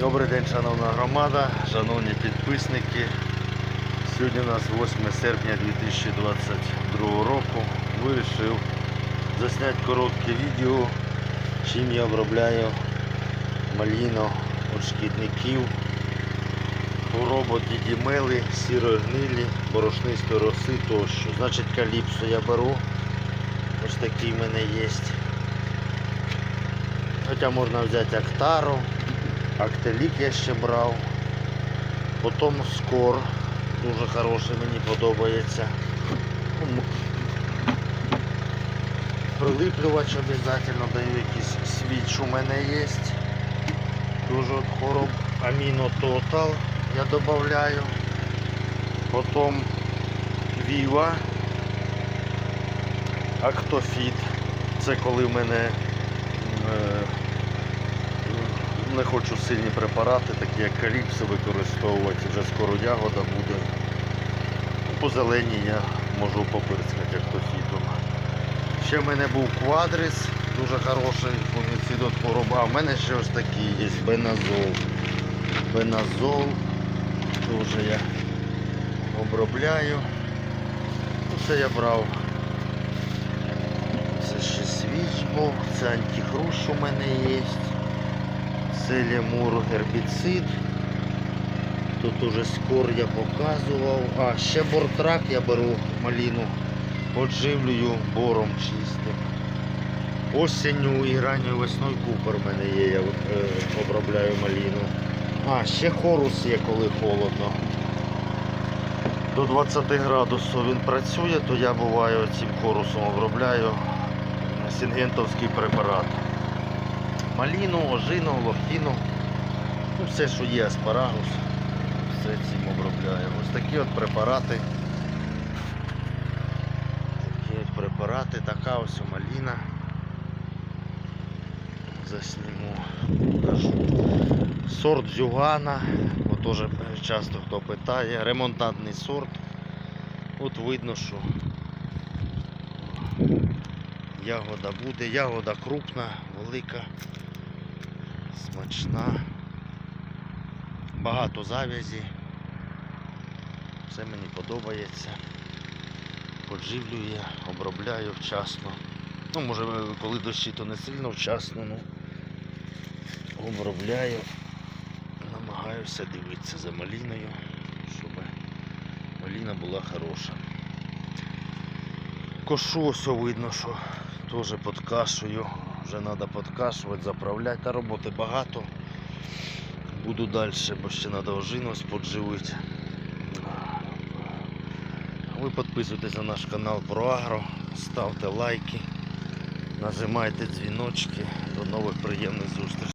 Добрий день, шановна громада, шановні підписники. Сьогодні у нас 8 серпня 2022 року. Вирішив засняти коротке відео, чим я обробляю маліно від шкідників, роботі дімели, сірої гнилі, роси тощо. Значить каліпсо я беру. Ось такий в мене є. Хоча можна взяти актару. Актелік я ще брав. Потім скор. Дуже хороший, мені подобається. Прилиплювач обов'язково даю якийсь свіч у мене є. Дуже от хвороб Аміно Тотал я додаю. Потім Віва. Актофіт. Це коли в мене е, не хочу сильні препарати, такі як каліпси використовувати, вже скоро ягода буде. По зелені я можу попирскати актофітом. Ще в мене був квадрис, дуже хороший фунгіцид хвороба. В мене ще ось такий є беназол. Беназол теж я обробляю. Ну, Це я брав. Це ще свіч був, це антихрущ у мене є. Це лемур гербіцид. Тут уже скор я показував. А, ще бортрак я беру маліну. Подживлюю бором чистим. Осінню і ранньою весною купер в мене є, я е, обробляю маліну. А, ще хорус є, коли холодно. До 20 градусів він працює, то я буваю цим хорусом обробляю сінгентовський препарат маліну, ожину, лохіну, ну все, що є, аспарагус, все цим обробляємо. Ось такі от препарати. Такі от препарати, така ось маліна. Засніму, покажу. Сорт Зюгана, теж часто хто питає. Ремонтантний сорт. От видно, що ягода буде, ягода крупна, велика смачна, багато завязі. Все мені подобається. Подживлюю, обробляю вчасно. Ну, може, коли дощі, то не сильно вчасно, ну обробляю. Намагаюся дивитися за маліною, щоб маліна була хороша. Кошу ось видно, що теж подкашую. Вже треба подкашувати, заправляти. Та роботи багато. Буду далі, бо ще треба ожинось подживити. Ви підписуйтесь на наш канал про Агро, ставте лайки, нажимайте дзвіночки. До нових приємних зустрічей.